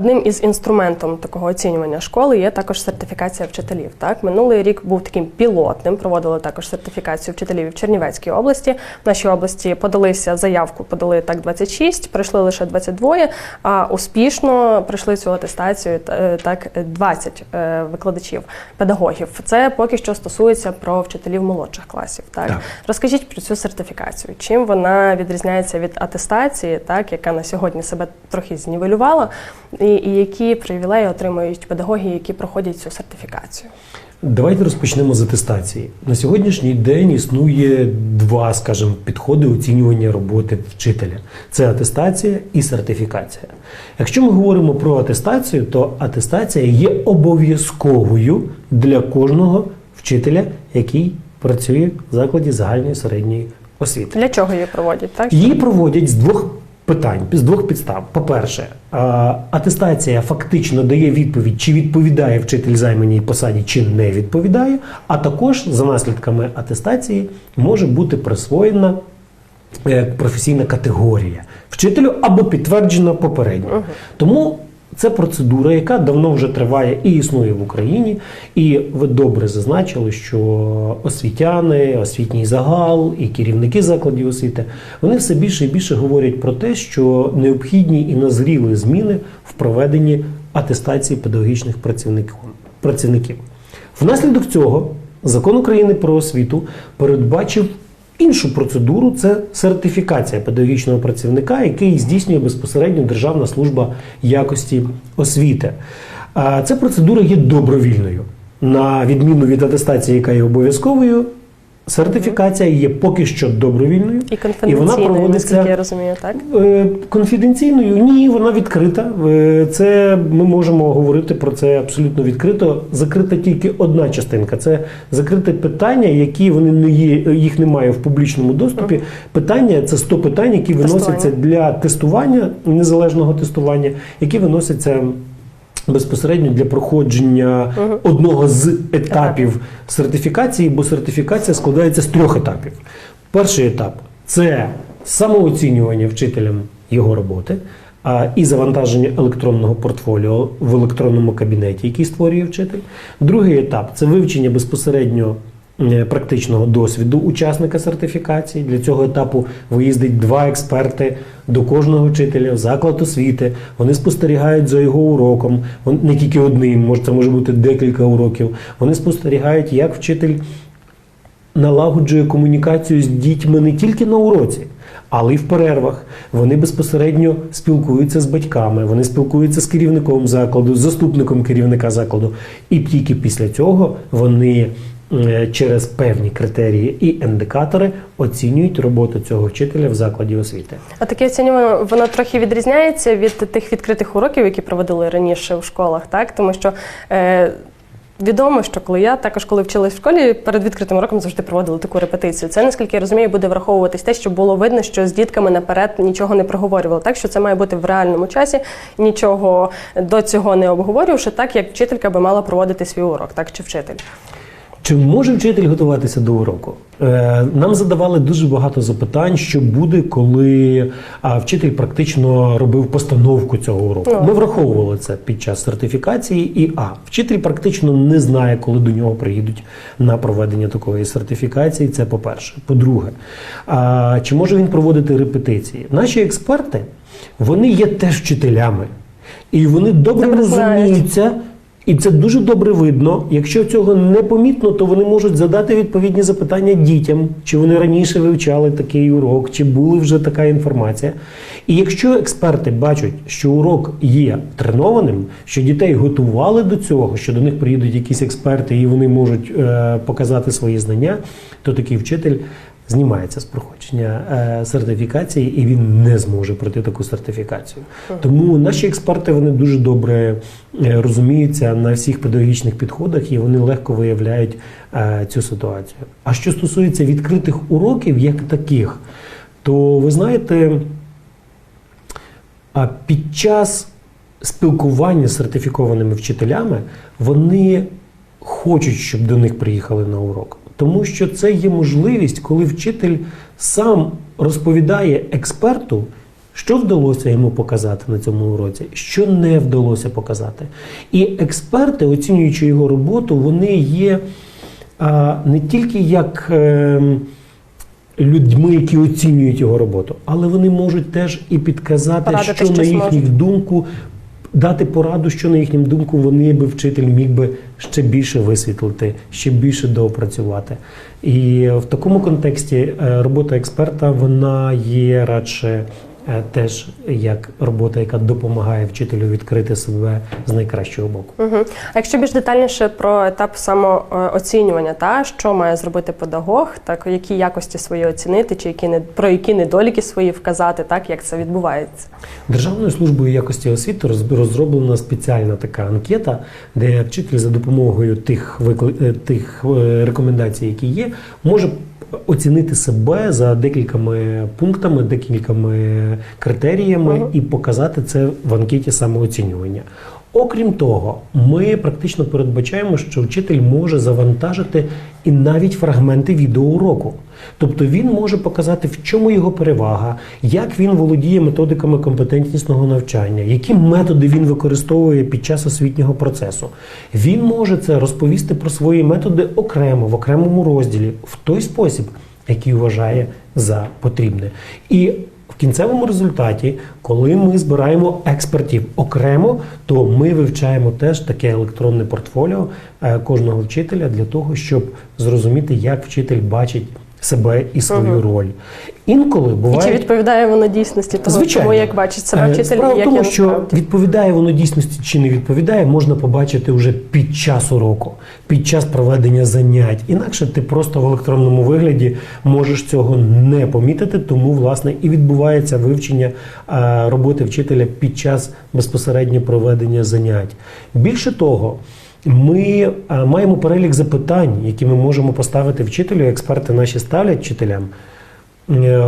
Одним із інструментом такого оцінювання школи є також сертифікація вчителів. Так, минулий рік був таким пілотним. Проводили також сертифікацію вчителів в Чернівецькій області. В нашій області подалися заявку, подали так 26, пройшли лише 22, а успішно пройшли цю атестацію е, так 20 е, викладачів, педагогів. Це поки що стосується про вчителів молодших класів. Так, Так. розкажіть про цю сертифікацію. Чим вона відрізняється від атестації, так яка на сьогодні себе трохи знівелювала, і, і які привілеї отримують педагоги, які проходять цю сертифікацію? Давайте розпочнемо з атестації. На сьогоднішній день існує два, скажімо, підходи оцінювання роботи вчителя: це атестація і сертифікація. Якщо ми говоримо про атестацію, то атестація є обов'язковою для кожного вчителя, який працює в закладі загальної середньої освіти. Для чого її проводять? Так Її проводять з двох питань, з двох підстав. По-перше, атестація фактично дає відповідь, чи відповідає вчитель займаній посаді, чи не відповідає. А також за наслідками атестації може бути присвоєна е, професійна категорія вчителю або підтверджена попередньо. Тому це процедура, яка давно вже триває і існує в Україні. І ви добре зазначили, що освітяни, освітній загал і керівники закладів освіти вони все більше і більше говорять про те, що необхідні і назріли зміни в проведенні атестації педагогічних працівників. Внаслідок цього закон України про освіту передбачив іншу процедуру це сертифікація педагогічного працівника, який здійснює безпосередньо Державна служба якості освіти. Ця процедура є добровільною. На відміну від атестації, яка є обов'язковою, сертифікація є поки що добровільною. і конфіденційною, наскільки я розумію, так Е, Конфіденційною ні, вона відкрита. Е, Це ми можемо говорити про це абсолютно відкрито. Закрита тільки одна частинка. Це закрите питання, які вони не є, їх немає в публічному доступі. Питання це 100 питань, які виносяться для тестування, незалежного тестування, які виносяться. Безпосередньо для проходження одного з етапів сертифікації, бо сертифікація складається з трьох етапів. Перший етап це самооцінювання вчителем його роботи а, і завантаження електронного портфоліо в електронному кабінеті, який створює вчитель. Другий етап це вивчення безпосередньо практичного досвіду учасника сертифікації. Для цього етапу виїздить два експерти до кожного вчителя в заклад освіти. Вони спостерігають за його уроком. Не тільки одним, може це може бути декілька уроків. Вони спостерігають, як вчитель налагоджує комунікацію з дітьми не тільки на уроці, але й в перервах. Вони безпосередньо спілкуються з батьками, вони спілкуються з керівником закладу, з заступником керівника закладу. І тільки після цього вони е, через певні критерії і індикатори оцінюють роботу цього вчителя в закладі освіти. А таке оцінювання воно трохи відрізняється від тих відкритих уроків, які проводили раніше в школах, так тому що. Е, Відомо, що коли я також коли вчилась в школі, перед відкритим уроком завжди проводили таку репетицію. Це наскільки я розумію, буде враховуватись те, що було видно, що з дітками наперед нічого не проговорювали. Так що це має бути в реальному часі, нічого до цього не обговорювавши, так як вчителька би мала проводити свій урок, так чи вчитель. Чи може вчитель готуватися до уроку? Е, Нам задавали дуже багато запитань, що буде, коли вчитель практично робив постановку цього уроку. Ми враховували це під час сертифікації. І а вчитель практично не знає, коли до нього приїдуть на проведення такої сертифікації. Це по-перше. По-друге, чи може він проводити репетиції? Наші експерти вони є теж вчителями, і вони добре розуміються. І це дуже добре видно. Якщо цього не помітно, то вони можуть задати відповідні запитання дітям, чи вони раніше вивчали такий урок, чи була вже така інформація. І якщо експерти бачать, що урок є тренованим, що дітей готували до цього, що до них приїдуть якісь експерти і вони можуть е, показати свої знання, то такий вчитель знімається з проходження е, сертифікації, і він не зможе пройти таку сертифікацію. Тому наші експерти вони дуже добре е, розуміються на всіх педагогічних підходах і вони легко виявляють е, цю ситуацію. А що стосується відкритих уроків, як таких, то ви знаєте, а під час спілкування з сертифікованими вчителями вони хочуть, щоб до них приїхали на урок. Тому що це є можливість, коли вчитель сам розповідає експерту, Що вдалося йому показати на цьому уроці, що не вдалося показати. І експерти, оцінюючи його роботу, вони є а, не тільки як ем, людьми, які оцінюють його роботу, але вони можуть теж і підказати, Порадити що на їхню думку. Дати пораду, що на їхню думку вони би вчитель міг би ще більше висвітлити, ще більше доопрацювати. І в такому контексті е, робота експерта вона є радше теж як робота, яка допомагає вчителю відкрити себе з найкращого боку. Угу. А якщо більш детальніше про етап самооцінювання, та що має зробити педагог, так які якості свої оцінити, чи які не про які недоліки свої вказати, так як це відбувається? Державною службою якості освіти роз- розроблена спеціальна така анкета, де вчитель за допомогою тих викли- е, тих е, рекомендацій, які є, може оцінити себе за декількома пунктами, декількома критеріями Мгм. і показати це в анкеті самооцінювання. Окрім того, ми практично передбачаємо, що вчитель може завантажити і навіть фрагменти відеоуроку. Тобто він може показати, в чому його перевага, як він володіє методиками компетентнісного навчання, які методи він використовує під час освітнього процесу. Він може це розповісти про свої методи окремо, в окремому розділі, в той спосіб, який вважає за потрібне. І кінцевому результаті, коли ми збираємо експертів окремо, то ми вивчаємо теж таке електронне портфоліо е, кожного вчителя для того, щоб зрозуміти, як вчитель бачить себе і свою Мгм. роль. Інколи І чи відповідає воно дійсності того, Звичайно. тому як бачить себе вчитель, Справа як тому, я що відповідає воно дійсності чи не відповідає, можна побачити вже під час уроку, під час проведення занять. Інакше ти просто в електронному вигляді можеш цього не помітити, тому власне і відбувається вивчення е, роботи вчителя під час безпосередньо проведення занять. Більше того. Ми е, маємо перелік запитань, які ми можемо поставити вчителю. Експерти наші ставлять вчителям. Е,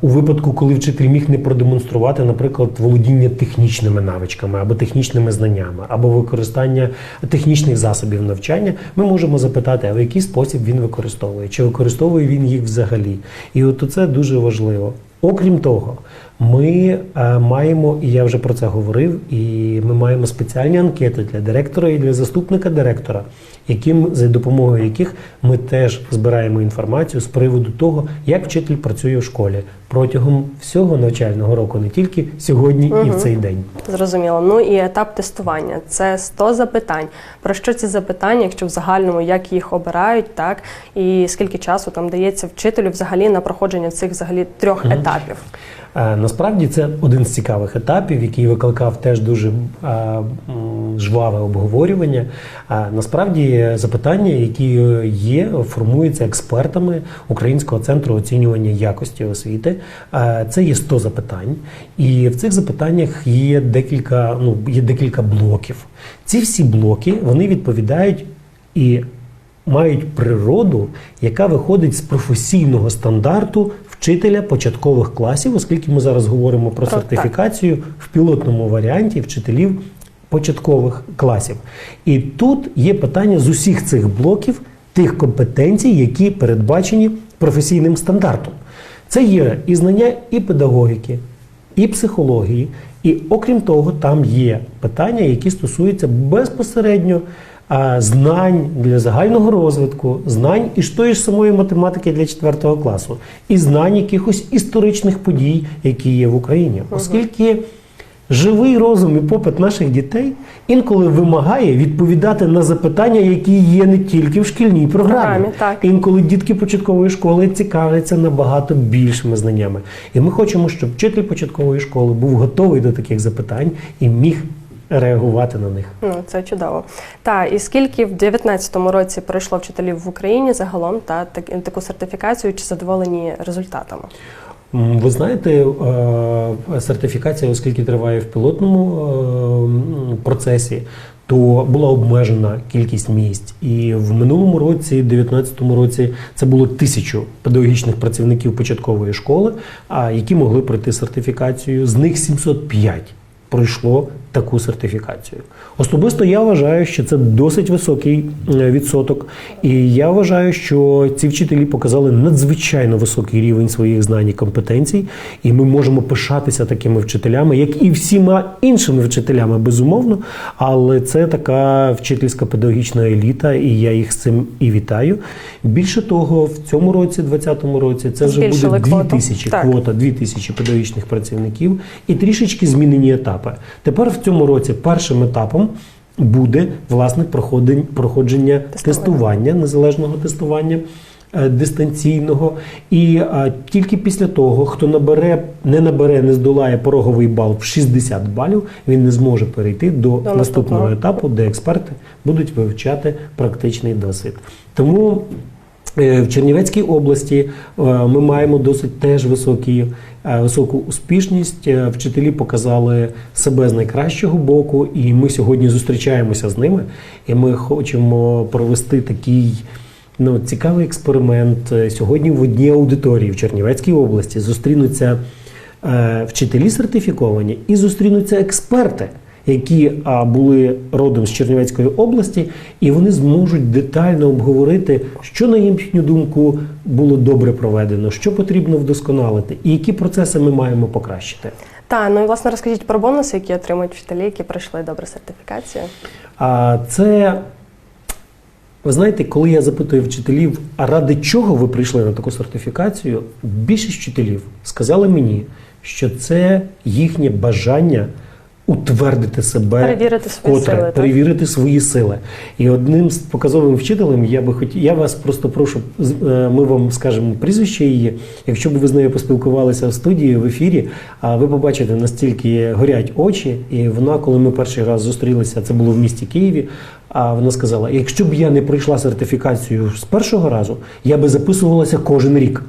у випадку, коли вчитель міг не продемонструвати, наприклад, володіння технічними навичками або технічними знаннями, або використання технічних засобів навчання, ми можемо запитати, а в який спосіб він використовує, чи використовує він їх взагалі. І от це дуже важливо. Окрім того, ми е, маємо, і я вже про це говорив, і ми маємо спеціальні анкети для директора і для заступника директора, яким за допомогою яких ми теж збираємо інформацію з приводу того, як вчитель працює в школі протягом всього навчального року, не тільки сьогодні і в цей день. Зрозуміло. Ну і етап тестування це 100 запитань. Про що ці запитання, якщо в загальному як їх обирають, так і скільки часу там дається вчителю взагалі на проходження цих взагалі трьох Мгм. етапів? Насправді це один з цікавих етапів, який викликав теж дуже жваве обговорювання. Е, Запитання, які е, є, формуються експертами Українського центру оцінювання якості освіти. Е, Це є 100 запитань, і в цих запитаннях є декілька, ну, є декілька блоків. Ці всі блоки вони відповідають і мають природу, яка виходить з професійного стандарту вчителя початкових класів, оскільки ми зараз говоримо Про- сертифікацію в пілотному варіанті вчителів початкових класів. І тут є питання з усіх цих блоків тих компетенцій, які передбачені професійним стандартом. Це є і знання і педагогіки, і психології, і окрім того, там є питання, які стосуються безпосередньо знань для загального розвитку, знань і ж тої ж самої математики для 4 класу, і знань якихось історичних подій, які є в Україні, оскільки. Живий розум і попит наших дітей інколи вимагає відповідати на запитання, які є не тільки в шкільній програмі. Програмі, так. Інколи дітки початкової школи цікавляться набагато більшими знаннями. І ми хочемо, щоб вчитель початкової школи був готовий до таких запитань і міг реагувати на них. Ну це чудово. Та і скільки в 2019 році пройшло вчителів в Україні загалом та так, таку сертифікацію, чи задоволені результатами? Ви знаєте, е, сертифікація, оскільки триває в пілотному е, процесі, то була обмежена кількість місць. І в минулому році, 2019 році, це було тисячу педагогічних працівників початкової школи, які могли пройти сертифікацію. З них 705 пройшло таку сертифікацію. Особисто я вважаю, що це досить високий е, відсоток, і я вважаю, що ці вчителі показали надзвичайно високий рівень своїх знань і компетенцій, і ми можемо пишатися такими вчителями, як і всіма іншими вчителями, безумовно. Але це така вчительська педагогічна еліта, і я їх з цим і вітаю. Більше того, в цьому році, 2020 році, це вже буде 2 тисячі квота, 2 тисячі педагогічних працівників і трішечки змінені етапи. Тепер в цьому році першим етапом буде власне проходження Тестування. незалежного тестування. е, Дистанційного, і а, тільки після того, хто набере, не набере, не здолає пороговий бал в 60 балів, він не зможе перейти до, наступного наступного. етапу, де експерти будуть вивчати практичний досвід. Тому Е, В Чернівецькій області е, ми маємо досить теж високі, е, високу успішність. Е, Вчителі показали себе з найкращого боку, і ми сьогодні зустрічаємося з ними. І ми хочемо провести такий ну, цікавий експеримент. Е, Сьогодні в одній аудиторії в Чернівецькій області зустрінуться е, вчителі сертифіковані і зустрінуться експерти які а, були родом з Чернівецької області, і вони зможуть детально обговорити, що на їхню думку було добре проведено, що потрібно вдосконалити, і які процеси ми маємо покращити. Та ну і власне розкажіть про бонуси, які отримують вчителі, які пройшли добре сертифікацію. А це. Ви знаєте, коли я запитую вчителів, а ради чого ви прийшли на таку сертифікацію, більшість вчителів сказали мені, що це їхнє бажання утвердити себе Перевірити свої вкотре, сили, так? перевірити свої сили. І одним з показовим вчителем я би хотів, я вас просто прошу, е, ми вам скажемо прізвище її. Якщо б ви з нею поспілкувалися в студії в ефірі, а ви побачите настільки горять очі, і вона, коли ми перший раз зустрілися, це було в місті Києві. А вона сказала: якщо б я не пройшла сертифікацію з першого разу, я би записувалася кожен рік.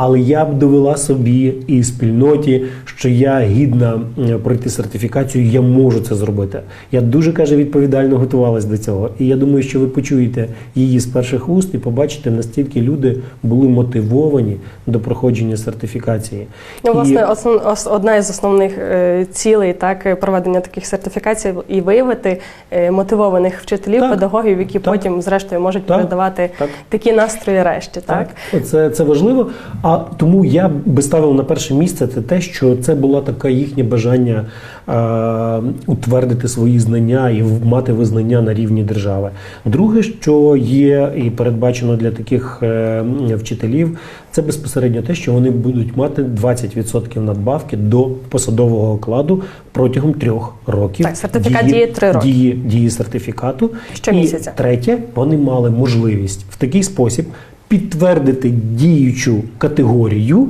Але я б довела собі і спільноті, що я гідна пройти сертифікацію, я можу це зробити. Я дуже каже відповідально готувалась до цього. І я думаю, що ви почуєте її з перших уст і побачите, настільки люди були мотивовані до проходження сертифікації. Ну, І- власне, основ, одна із основних е, цілей так е, проведення таких сертифікацій і виявити е, мотивованих вчителів, Так, педагогів, які так. потім, зрештою, можуть Так, передавати так. такі настрої решті. Так, Це, це важливо. А тому я би ставив на перше місце це те, що це було таке їхнє бажання е, утвердити свої знання і мати визнання на рівні держави. Друге, що є і передбачено для таких е, вчителів, це безпосередньо те, що вони будуть мати 20% надбавки до посадового окладу протягом трьох років. Так, сертифікат діє три роки. Дії, дії сертифікату. Щомісяця. І третє, вони мали можливість в такий спосіб підтвердити діючу категорію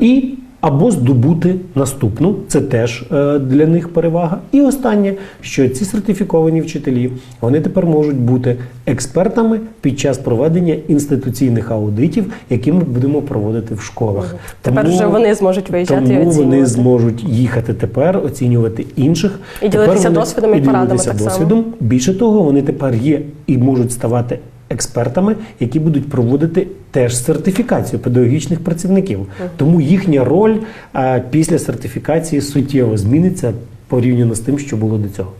і або здобути наступну. Це теж е, для них перевага. І останнє, що ці сертифіковані вчителі вони тепер можуть бути експертами під час проведення інституційних аудитів, які ми будемо проводити в школах. Тепер Тому- вже вони зможуть виїжджати і тому вони зможуть їхати тепер, оцінювати інших І Тепер ділитися вони- досвідом і порадами ділитися так само. досвідом. Більше того, вони тепер є і можуть ставати експертами, які будуть проводити теж сертифікацію педагогічних працівників. Тому їхня роль е, після сертифікації суттєво зміниться порівняно з тим, що було до цього.